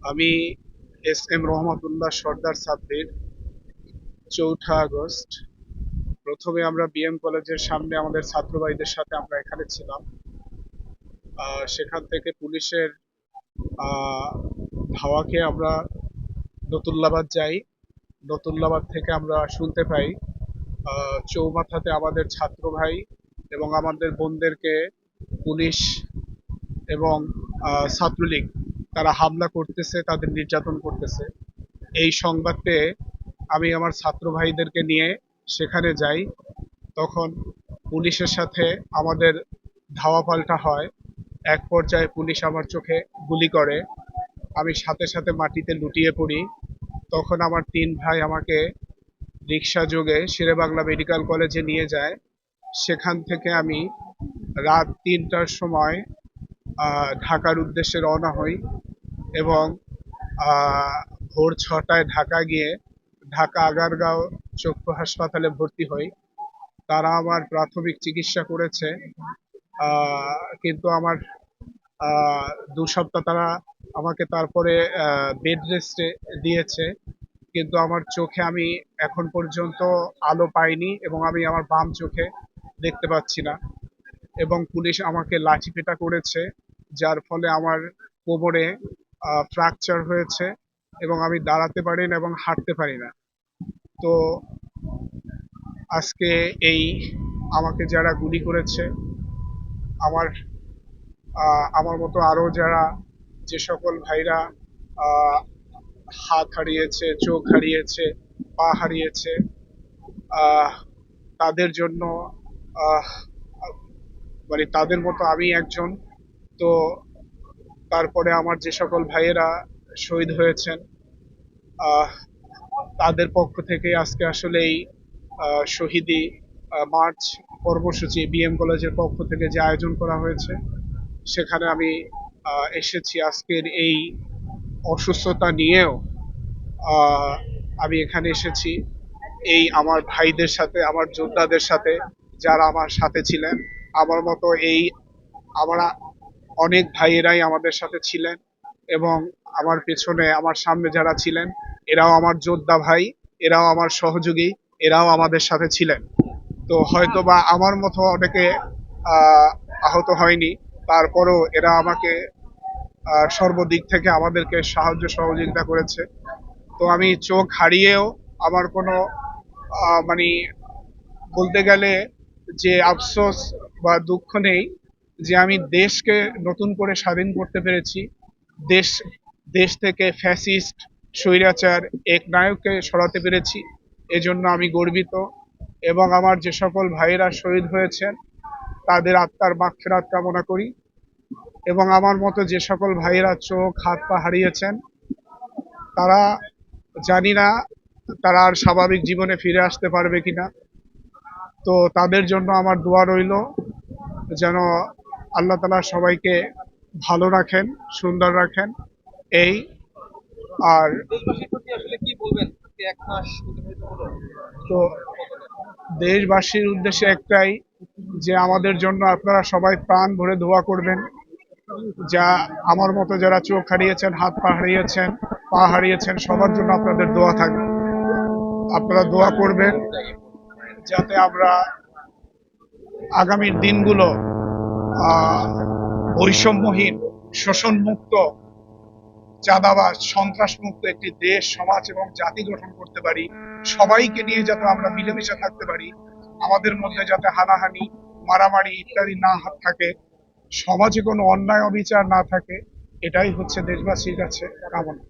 আমি S M Rahmatullah Sardar Sabbir, চৌঠা August. প্রথমে আমরা বিএম কলেজের সামনে আমাদের ছাত্র ভাইদের সাথে আমরা এখানে ছিলাম। সেখান থেকে পুলিশের ধাওয়াকে আমরা নতুল্লাবাদ যাই। নতুল্লাবাদ থেকে আমরা শুনতে পাই চৌমাথাতে আমাদের ছাত্র ভাই এবং আমাদের বোনদেরকে পুলিশ এবং ছাত্রলীগ তারা হামলা করতেছে, তাদের নির্যাতন করতেছে। এই সংবাদ পেয়ে আমি আমার ছাত্র ভাইদেরকে নিয়ে সেখানে যাই, তখন পুলিশের সাথে আমাদের ধাওয়া পাল্টা হয়। এক পর্যায়ে পুলিশ আমার চোখে গুলি করে। আমি সাথে সাথে মাটিতে লুটিয়ে পড়ি। তখন আমার তিন ভাই আমাকে রিক্সা যোগে শেরেবাংলা মেডিকেল কলেজে নিয়ে যায়। সেখান থেকে আমি রাত তিনটার সময় ঢাকার উদ্দেশ্যে রওনা হই এবং ভোর ছটায় ঢাকা গিয়ে ঢাকা আগারগাঁও চক্ষু হাসপাতালে ভর্তি হই। তারা আমার প্রাথমিক চিকিৎসা করেছে কিন্তু আমার দু সপ্তাহ তারা আমাকে তারপরে বেড রেস্টে দিয়েছে। কিন্তু আমার চোখে আমি এখন পর্যন্ত আলো পাইনি এবং আমি আমার বাম চোখে দেখতে পাচ্ছি না। এবং পুলিশ আমাকে লাঠিপেটা করেছে। যার ফলে আমার কোমরে ফ্র্যাকচার হয়েছে এবং আমি দাঁড়াতে পারি না এবং হাঁটতে পারি না। তো আজকে এই আমাকে যারা গুলি করেছে, আমার আমার মতো আরও যারা, যে সকল ভাইরা হাত হারিয়েছে, চোখ হারিয়েছে, পা হারিয়েছে তাদের জন্য মানে তাদের মতো আমি একজন তো তারপরে আমার যে সকল ভাইয়েরা শহীদ হয়েছেন তাদের পক্ষ থেকে আজকে আসলে এই শহীদি মার্চ কর্মসূচি বিএম কলেজের পক্ষ থেকে যে আয়োজন করা হয়েছে, সেখানে আমি এসেছি আজকের এই অসুস্থতা নিয়েও আমি এখানে এসেছি। এই আমার ভাইদের সাথে, আমার যোদ্ধাদের সাথে যারা আমার সাথে ছিলেন, আমার মতো এই, আমরা অনেক ভাইয়েরাই আমাদের সাথে ছিলেন এবং আমার পেছনে আমার সামনে যারা ছিলেন, এরাও আমার যোদ্ধা ভাই, এরাও আমার সহযোগী, এরাও আমাদের সাথে ছিলেন। তো হয়তো বা আমার মতো অনেকে আহত হয়নি, তারপরও এরা আমাকে সর্বদিক থেকে আমাদেরকে সাহায্য সহযোগিতা করেছে। তো আমি চোখ হারিয়েও আমার কোনো মানে বলতে গেলে যে আফসোস বা দুঃখ নেই যে আমি দেশকে নতুন করে স্বাধীন করতে পেরেছি, দেশ দেশ থেকে ফ্যাসিস্ট স্বৈরাচার, এক নায়ককে সরাতে পেরেছি, এজন্য আমি গর্বিত। এবং আমার যে সকল ভাইয়েরা শহীদ হয়েছেন, তাদের আত্মার মাক্ষেরাত কামনা করি। এবং আমার মতো যে সকল ভাইয়েরা চোখ, হাত, পা হারিয়েছেন, তারা জানি না তারা আর স্বাভাবিক জীবনে ফিরে আসতে পারবে কিনা। তো তাদের জন্য আমার দোয়া রইল, যেন আল্লাহ তালা সবাইকে ভালো রাখেন, সুন্দর রাখেন। এই, আর তো দেশবাসীর উদ্দেশ্যে একটাই যে আমাদের জন্য আপনারা সবাই প্রাণ ভরে দোয়া করবেন। যা আমার মতো যারা চোখ হারিয়েছেন, হাত পা হারিয়েছেন পা হারিয়েছেন, সবার জন্য আপনাদের দোয়া থাকবে। আপনারা দোয়া করবেন যাতে আমরা আগামীর দিনগুলো বৈষম্যহীন শোষণমুক্ত, চাঁদাবাজ, সন্ত্রাসমুক্ত একটি দেশ, সমাজ এবং জাতি গঠন করতে পারি। সবাইকে নিয়ে যাতে আমরা মিলেমিশে থাকতে পারি, আমাদের মধ্যে যাতে হানাহানি, মারামারি ইত্যাদি না থাকে, সমাজে কোনো অন্যায় অবিচার না থাকে, এটাই হচ্ছে দেশবাসীর কাছে কামনা।